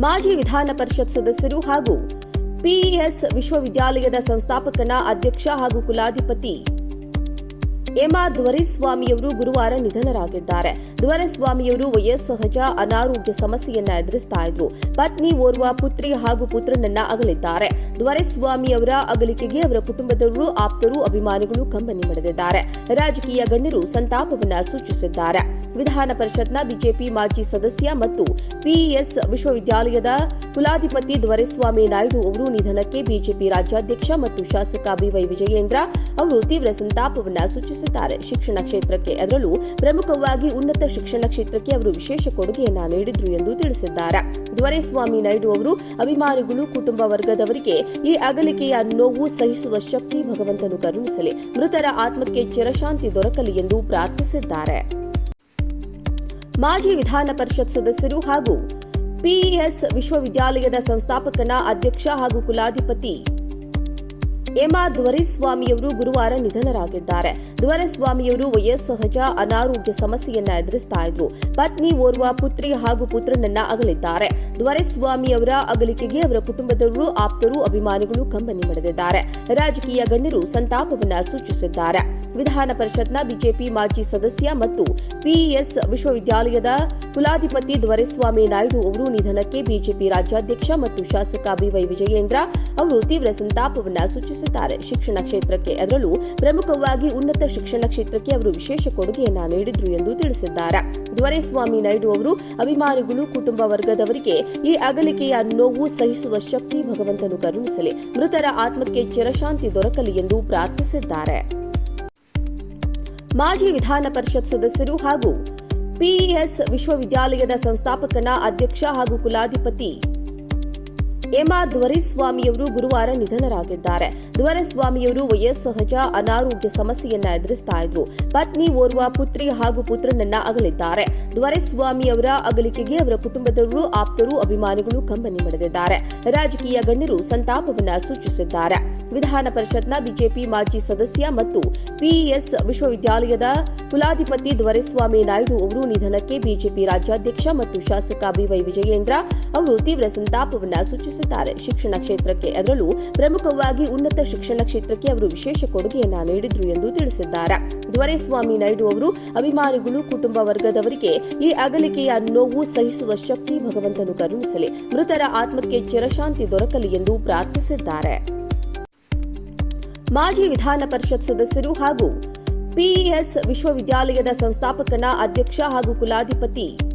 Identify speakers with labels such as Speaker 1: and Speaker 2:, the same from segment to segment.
Speaker 1: ಮಾಜಿ ವಿಧಾನ ಪರಿಷತ್ ಸದಸ್ಯರು ಹಾಗೂ ಪಿಇಎಸ್ ವಿಶ್ವವಿದ್ಯಾಲಯದ ಸಂಸ್ಥಾಪಕನ ಅಧ್ಯಕ್ಷ ಹಾಗೂ ಕುಲಾಧಿಪತಿ ಎಂಆರ್ ದ್ವರಿಸ್ವಾಮಿಯವರು ಗುರುವಾರ ನಿಧನರಾಗಿದ್ದಾರೆ. ದ್ವರೆಸ್ವಾಮಿಯವರು ವಯೋಸಹಜ ಅನಾರೋಗ್ಯ ಸಮಸ್ಯೆಯನ್ನ ಎದುರಿಸ್ತಾ ಇದ್ರು. ಪತ್ನಿ ಓರ್ವ, ಪುತ್ರಿ ಹಾಗೂ ಪುತ್ರನನ್ನ ಅಗಲಿದ್ದಾರೆ. ದ್ವರೆಸ್ವಾಮಿಯವರ ಅಗಲಿಕೆಗೆ ಅವರ ಕುಟುಂಬದವರು ಆಪ್ತರು ಅಭಿಮಾನಿಗಳು ಕಂಬನಿ ಮಿಡಿದಿದ್ದಾರೆ. ರಾಜಕೀಯ ಗಣ್ಯರು ಸಂತಾಪವನ್ನ ಸೂಚಿಸಿದ್ದಾರೆ. ವಿಧಾನ ಪರಿಷತ್ನ ಬಿಜೆಪಿ ಮಾಜಿ ಸದಸ್ಯ ಮತ್ತು ಪಿಇಎಸ್ ವಿಶ್ವವಿದ್ಯಾಲಯದ ಕುಲಾಧಿಪತಿ ದೊರೆಸ್ವಾಮಿ ನಾಯ್ಡು ಅವರು ನಿಧನಕ್ಕೆ ಬಿಜೆಪಿ ರಾಜ್ಯಾಧ್ಯಕ್ಷ ಮತ್ತು ಶಾಸಕ ಬಿವೈ ವಿಜಯೇಂದ್ರ ಅವರು ತೀವ್ರ ಸಂತಾಪವನ್ನು ಸೂಚಿಸಿದ್ದಾರೆ ಶಿಕ್ಷಣ ಕ್ಷೇತ್ರಕ್ಕೆ ಅದರಲ್ಲೂ ಪ್ರಮುಖವಾಗಿ ಉನ್ನತ ಶಿಕ್ಷಣ ಕ್ಷೇತ್ರಕ್ಕೆ ಅವರು ವಿಶೇಷ ಕೊಡುಗೆಯನ್ನ ನೀಡಿದ್ರು ಎಂದು ತಿಳಿಸಿದ್ದಾರೆ. ದೊರೆಸ್ವಾಮಿ ನಾಯ್ಡು ಅವರು ಅಭಿಮಾನಿಗಳು, ಕುಟುಂಬ ವರ್ಗದವರಿಗೆ ಈ ಅಗಲಿಕೆಯ ನೋವು ಸಹಿಸುವ ಶಕ್ತಿ ಭಗವಂತನು ಕರುಣಿಸಲಿ, ಮೃತರ ಆತ್ಮಕ್ಕೆ ಚಿರಶಾಂತಿ ದೊರಕಲಿ ಎಂದು ಪ್ರಾರ್ಥಿಸಿದ್ದಾರೆ. ಮಾಜಿ ವಿಧಾನ ಪರಿಷತ್ ಸದಸ್ಯರು ಹಾಗೂ ಪಿಇಎಸ್ ವಿಶ್ವವಿದ್ಯಾಲಯದ ಸಂಸ್ಥಾಪಕನ ಅಧ್ಯಕ್ಷ ಹಾಗೂ ಕುಲಾಧಿಪತಿ ಎಂಆರ್ ದ್ವರಿಸ್ವಾಮಿಯವರು ಗುರುವಾರ ನಿಧನರಾಗಿದ್ದಾರೆ. ದ್ವರಸ್ವಾಮಿಯವರು ವಯೋಸಹಜ ಅನಾರೋಗ್ಯ ಸಮಸ್ಯೆಯನ್ನ ಎದುರಿಸ್ತಾ ಇದ್ರು. ಪತ್ನಿ ಓರ್ವ, ಪುತ್ರಿ ಹಾಗೂ ಪುತ್ರನನ್ನ ಅಗಲಿದ್ದಾರೆ. ದ್ವರಸ್ವಾಮಿಯವರ ಅಗಲಿಕೆಗೆ ಅವರ ಕುಟುಂಬದವರು ಆಪ್ತರು ಅಭಿಮಾನಿಗಳು ಕಂಬನಿ ಮಿಡಿದಿದ್ದಾರೆ. ರಾಜಕೀಯ ಗಣ್ಯರು ಸಂತಾಪವನ್ನ ಸೂಚಿಸಿದ್ದಾರೆ. ವಿಧಾನ ಪರಿಷತ್ನ ಬಿಜೆಪಿ ಮಾಜಿ ಸದಸ್ಯ ಮತ್ತು ಪಿಇಎಸ್ ವಿಶ್ವವಿದ್ಯಾಲಯದ ಕುಲಾಧಿಪತಿ ದ್ವರಸ್ವಾಮಿ ನಾಯ್ಡು ಅವರು ನಿಧನಕ್ಕೆ ಬಿಜೆಪಿ ರಾಜ್ಯಾಧ್ಯಕ್ಷ ಮತ್ತು ಶಾಸಕ ಬಿವೈ ವಿಜಯೇಂದ್ರ ಅವರು ತೀವ್ರ ಸಂತಾಪವನ್ನ ಸೂಚಿಸಿದ್ದಾರೆ. ಶಿಕ್ಷಣ ಕ್ಷೇತ್ರಕ್ಕೆ ಅದರಲ್ಲೂ ಪ್ರಮುಖವಾಗಿ ಉನ್ನತ ಶಿಕ್ಷಣ ಕ್ಷೇತ್ರಕ್ಕೆ ಅವರು ವಿಶೇಷ ಕೊಡುಗೆಯನ್ನ ನೀಡಿದ್ರು ಎಂದು ತಿಳಿಸಿದ್ದಾರೆ. ದೊರೆಸ್ವಾಮಿ ನಾಯ್ಡು ಅವರು ಅಭಿಮಾನಿಗಳು, ಕುಟುಂಬ ವರ್ಗದವರಿಗೆ ಈ ಅಗಲಿಕೆಯ ನೋವು ಸಹಿಸುವ ಶಕ್ತಿ ಭಗವಂತನು ಕರುಣಿಸಲಿ, ಮೃತರ ಆತ್ಮಕ್ಕೆ ಚಿರಶಾಂತಿ ದೊರಕಲಿ ಎಂದು ಪ್ರಾರ್ಥಿಸಿದ್ದಾರೆ. ಮಾಜಿ ವಿಧಾನ ಪರಿಷತ್ ಸದಸ್ಯರು ಹಾಗೂ ಪಿಇಎಸ್ ವಿಶ್ವವಿದ್ಯಾಲಯದ ಸಂಸ್ಥಾಪಕನ ಅಧ್ಯಕ್ಷ ಹಾಗೂ ಕುಲಾಧಿಪತಿ ಎಂಆರ್ ದ್ವರಿಸ್ವಾಮಿಯವರು ಗುರುವಾರ ನಿಧನರಾಗಿದ್ದಾರೆ. ದ್ವರಿಸ್ವಾಮಿಯವರು ವಯೋಸಹಜ ಅನಾರೋಗ್ಯ ಸಮಸ್ಯೆಯನ್ನ ಎದುರಿಸ್ತಾ ಇದ್ರು. ಪತ್ನಿ ಓರ್ವ ಪುತ್ರಿ ಹಾಗೂ ಪುತ್ರನನ್ನ ಅಗಲಿದ್ದಾರೆ. ದ್ವರಿಸ್ವಾಮಿಯವರ ಅಗಲಿಕೆಗೆ ಅವರ ಕುಟುಂಬದವರು ಆಪ್ತರು ಅಭಿಮಾನಿಗಳು ಕಂಬನಿ ಮಿಡಿದಿದ್ದಾರೆ ರಾಜಕೀಯ ಗಣ್ಯರು ಸಂತಾಪವನ್ನ ಸೂಚಿಸಿದ್ದಾರೆ. ವಿಧಾನ ಪರಿಷತ್ನ ಬಿಜೆಪಿ ಮಾಜಿ ಸದಸ್ಯ ಮತ್ತು ಪಿಇಎಸ್ ವಿಶ್ವವಿದ್ಯಾಲಯದ ಕುಲಾಧಿಪತಿ ದ್ವರಸ್ವಾಮಿ ನಾಯ್ಡು ಅವರು ನಿಧನಕ್ಕೆ ಬಿಜೆಪಿ ರಾಜ್ಯಾಧ್ಯಕ್ಷ ಮತ್ತು ಶಾಸಕ ಬಿವೈ ವಿಜಯೇಂದ್ರ ಅವರು ತೀವ್ರ ಸಂತಾಪವನ್ನ ಸೂಚಿಸಿದ್ದಾರೆ. ಶಿಕ್ಷಣ ಕ್ಷೇತ್ರಕ್ಕೆ ಅದರಲ್ಲೂ ಪ್ರಮುಖವಾಗಿ ಉನ್ನತ ಶಿಕ್ಷಣ ಕ್ಷೇತ್ರಕ್ಕೆ ಅವರು ವಿಶೇಷ ಕೊಡುಗೆಯನ್ನ ನೀಡಿದ್ರು ಎಂದು ತಿಳಿಸಿದ್ದಾರೆ. ದೊರೆಸ್ವಾಮಿ ನಾಯ್ಡು ಅವರು ಅಭಿಮಾನಿಗಳು ಕುಟುಂಬ ವರ್ಗದವರಿಗೆ ಈ ಅಗಲಿಕೆಯ ನೋವು ಸಹಿಸುವ ಶಕ್ತಿ ಭಗವಂತನು ಕರುಣಿಸಲಿ, ಮೃತರ ಆತ್ಮಕ್ಕೆ ಚಿರಶಾಂತಿ ದೊರಕಲಿ ಎಂದು ಪ್ರಾರ್ಥಿಸಿದ್ದಾರೆ. ಮಾಜಿ ವಿಧಾನ ಪರಿಷತ್ ಸದಸ್ಯರು ಹಾಗೂ ಪಿಇಎಸ್ ವಿಶ್ವವಿದ್ಯಾಲಯದ ಸಂಸ್ಥಾಪಕನ ಅಧ್ಯಕ್ಷ ಹಾಗೂ ಕುಲಾಧಿಪತಿ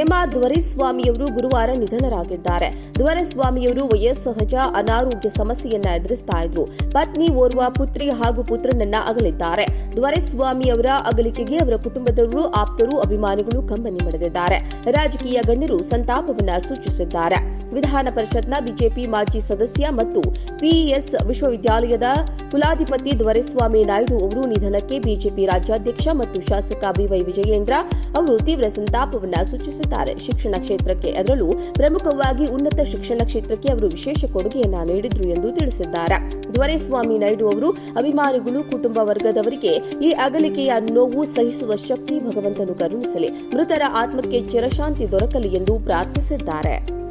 Speaker 1: ಎಂಆರ್ ದ್ವರಿಸ್ವಾಮಿಯವರು ಗುರುವಾರ ನಿಧನರಾಗಿದ್ದಾರೆ. ದೊರೆಸ್ವಾಮಿಯವರು ವಯೋಸಹಜ ಅನಾರೋಗ್ಯ ಸಮಸ್ಯೆಯನ್ನ ಎದುರಿಸ್ತಾ ಇದ್ರು. ಪತ್ನಿ ಓರ್ವ ಪುತ್ರಿ ಹಾಗೂ ಪುತ್ರನನ್ನ ಅಗಲಿದ್ದಾರೆ. ದ್ವರಸ್ವಾಮಿಯವರ ಅಗಲಿಕೆಗೆ ಅವರ ಕುಟುಂಬದವರು ಆಪ್ತರು ಅಭಿಮಾನಿಗಳು ಕಂಬನಿ ಮಿಡಿದಿದ್ದಾರೆ. ರಾಜಕೀಯ ಗಣ್ಯರು ಸಂತಾಪವನ್ನ ಸೂಚಿಸಿದ್ದಾರೆ. ವಿಧಾನ ಪರಿಷತ್ನ ಬಿಜೆಪಿ ಮಾಜಿ ಸದಸ್ಯ ಮತ್ತು ಪಿಇಎಸ್ ವಿಶ್ವವಿದ್ಯಾಲಯದ ಕುಲಾಧಿಪತಿ ದೊರೆಸ್ವಾಮಿ ನಾಯ್ಡು ಅವರು ನಿಧನಕ್ಕೆ ಬಿಜೆಪಿ ರಾಜ್ಯಾಧ್ಯಕ್ಷ ಮತ್ತು ಶಾಸಕ ಬಿವೈ ವಿಜಯೇಂದ್ರ ಅವರು ತೀವ್ರ ಸಂತಾಪವನ್ನ ಸೂಚಿಸಿದ್ದಾರೆ. ಶಿಕ್ಷಣ ಕ್ಷೇತ್ರಕ್ಕೆ ಅದರಲ್ಲೂ ಪ್ರಮುಖವಾಗಿ ಉನ್ನತ ಶಿಕ್ಷಣ ಕ್ಷೇತ್ರಕ್ಕೆ ಅವರು ವಿಶೇಷ ಕೊಡುಗೆಯನ್ನ ನೀಡಿದ್ರು ಎಂದು ತಿಳಿಸಿದ್ದಾರೆ. ದೊರೆಸ್ವಾಮಿ ನಾಯ್ಡು ಅವರು ಅಭಿಮಾನಿಗಳು ಕುಟುಂಬ ವರ್ಗದವರಿಗೆ ಈ ಅಗಲಿಕೆಯ ನೋವು ಸಹಿಸುವ ಶಕ್ತಿ ಭಗವಂತನು ಕರುಣಿಸಲಿ, ಮೃತರ ಆತ್ಮಕ್ಕೆ ಚಿರಶಾಂತಿ ದೊರಕಲಿ ಎಂದು ಪ್ರಾರ್ಥಿಸಿದ್ದಾರೆ.